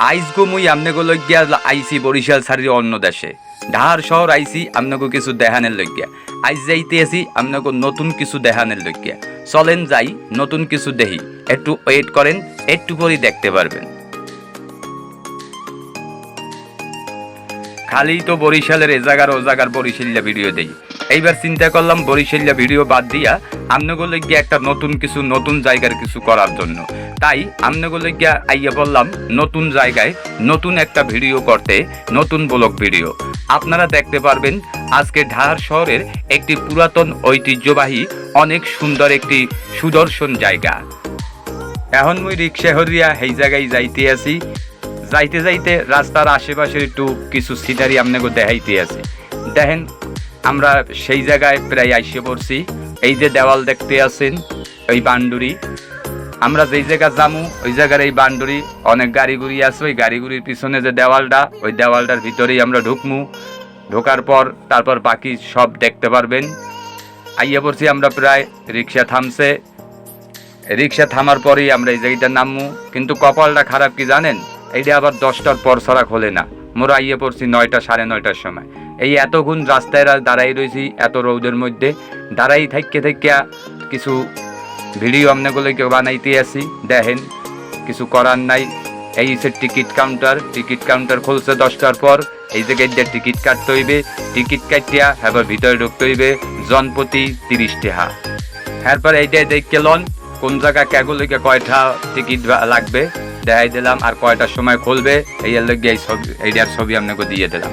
আইস গো, মুই আমনেগো লইগিয়া আইসি বরিশাল ছাড়ি অন্য দেশে। ঢাহার শহর আইসি আপনাকে কিছু দেহানের লইগিয়া। আইস যাইতে আসি আপনাকে নতুন কিছু দেহানের লইগিয়া। চলেন যাই, নতুন কিছু দেহি। একটু ওয়েট করেন, একটু পরই দেখতে পারবেন। খালি তো বরিশালের এ জায়গার ও জায়গার বরিশাল্লা ভিডিও দেই। এইবার চিন্তা করলাম বরিশাল্লা ভিডিও বাদ দিয়া আমনগুলো গিয়ে একটা নতুন কিছু, নতুন জায়গার কিছু করার জন্য। তাই আমনগুলো গিয়া আইয়া বললাম, নতুন জায়গায় নতুন একটা ভিডিও করতে, নতুন ব্লগ ভিডিও। আপনারা দেখতে পারবেন, আজকে ঢাকার শহরের একটি পুরাতন ঐতিহ্যবাহী, অনেক সুন্দর একটি সুদর্শন জায়গা। এখন মুই রিক্সা হরিয়া সেই জায়গায় যাইতে আছি যাইতে যাইতে রাস্তার আশেপাশের একটু কিছু সিনারি আপনাকে দেখাইতে আছে দেখেন, আমরা সেই জায়গায় প্রায় আইসে পড়ছি। এই যে দেওয়াল দেখতে আছেন, ওই বান্ডুরি। আমরা যেই জায়গা যামু, ওই জায়গার এই বান্ডুরি, অনেক গাড়ি গুড়ি আছে, ওই গাড়ি গুড়ির পিছনে যে দেওয়ালটা, ওই দেওয়ালটার ভিতরেই আমরা ঢুকমু। ঢোকার পর, তারপর বাকি সব দেখতে পারবেন। আইয়া পড়ছি আমরা প্রায় রিক্সা থামছে। রিক্সা থামার পরেই আমরা এই জায়গাটা নামমু। কিন্তু কপালটা খারাপ কি জানেন? এইটা আবার দশটার পর ছাড়া খোলে না। মোরা আইয়ে পড়ছি নয়টা, সাড়ে নয়টার সময়। এই এতক্ষণ রাস্তায় দাঁড়াই রয়েছি এত রৌদের মধ্যে। দাঁড়াই থাইকে থাইকে কিছু ভিডিও আপনাগুলো কেউ বানাইতে আসি। দেখেন, কিছু করার নাই। এই হচ্ছে টিকিট কাউন্টার। টিকিট কাউন্টার খুলছে দশটার পর। এই জায়গায় দিয়ে টিকিট কাটতে হইবে। টিকিট কাটিয়া এবার ভিতরে ঢুকতে হইবে। জনপ্রতি তিরিশ টাকা এরপর এইটাই দেখকে লন। কোন জায়গা ক্যাগুলিকে কয়টা টিকিট লাগবে? দেখাই দিলাম আর কয়টার সময় খুলবে? এই লগে এই ছবি এইটার ছবি আপনাকে দিয়ে দিলাম।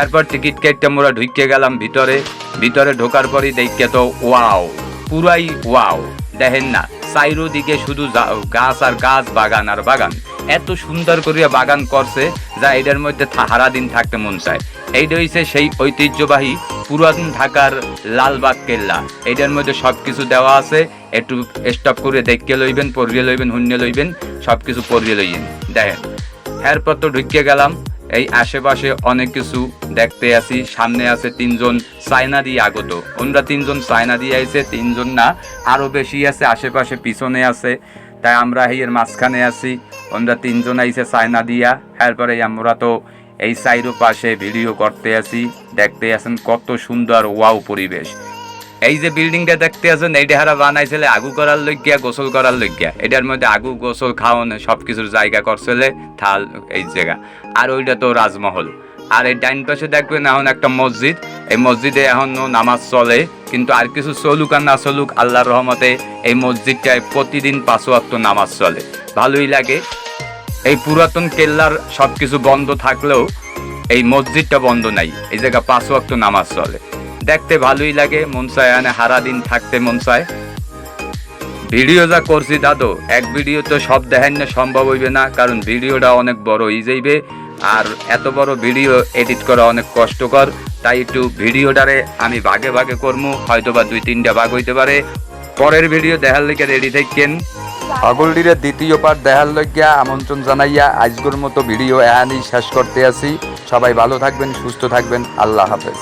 এরপর টিকিট কেটে মোরা ঢুকে গেলাম ভিতরে। ভিতরে ঢোকার পরই দেখকে তো ওয়াও, পুরাই ওয়াও। দেখেন না চাইরো দিকে শুধু গাছ আর গাছ, বাগান আর বাগান। এত সুন্দর করিয়া বাগান করছে যা এটার মধ্যে থা- সারাদিন থাকতে মন চায়। এইটা হইছে সেই ঐতিহ্যবাহী পুরাতন ঢাকার লালবাগ কেল্লা। এটার মধ্যে সব কিছু দেওয়া আছে। একটু স্টপ করে দেখকে লইবেন, পড়িয়ে লইবেন হুন্যে লইবেন সব কিছু পড়িয়ে লইবেন দেখেন, এরপর তো ঢুকিয়ে গেলাম, এই আশেপাশে অনেক কিছু দেখতে আসি সামনে আছে তিনজন চায়না দিয়ে আগত। ওনরা তিনজন চায়না দিয়ে আইছে, তিনজন না আরও বেশি আছে, আশেপাশে পিছনে আছে। তাই আমরা এর মাঝখানে আছি, ওনরা তিনজন আইছে চায়না দিয়া। এরপরে আমরা তো এই সাইডও পাশে ভিডিও করতে আছি, দেখতে আছেন কত সুন্দর ওয়াও পরিবেশ। এই যে বিল্ডিংটা দেখতে আছেন এইটা হারা বানাইছিলে আগু করার লইগিয়া, গোসল করার লইগিয়া। এটার মধ্যে আগু, গোসল খাওয়ান সব কিছুর জায়গা করছিলে, থাল, এই জায়গা। আর ওইটা তো রাজমহল। আর এই ডাইন পাশে দেখবেন এখন একটা মসজিদ। এই মসজিদে এখনও নামাজ চলে, কিন্তু আর কিছু চলুক আর না চলুক, আল্লাহর রহমতে এই মসজিদটায় প্রতিদিন পাঁচ নামাজ চলে। ভালোই লাগে। এই পুরাতন কেল্লার সব কিছু বন্ধ থাকলেও এই মসজিদটা বন্ধ নাই। এই জায়গা পাঁচ নামাজ চলে। দেখতে ভালোই লাগে, মন চায় এনে হারা দিন থাকতে মন চায়। ভিডিও যা করছি দাদু, এক ভিডিও তো সব দেখেন না সম্ভব হইবে না, কারণ ভিডিওটা অনেক বড় হয়ে যাইবে, আর এত বড় ভিডিও এডিট করা অনেক কষ্টকর, তাই একটু ভিডিওটারে আমি ভাগে ভাগে করব হয়তো বা দুই তিনটা ভাগ হইতে পারে। পরের ভিডিও দেখার লেগে রেডি থাকেন পাগলটিরে দ্বিতীয় পার্ট দেখার লইগিয়া আমন্ত্রণ জানাইয়া আজকের মতো ভিডিও এহানি শেষ করতে আসি সবাই ভালো থাকবেন, সুস্থ থাকবেন, আল্লাহ হাফেজ।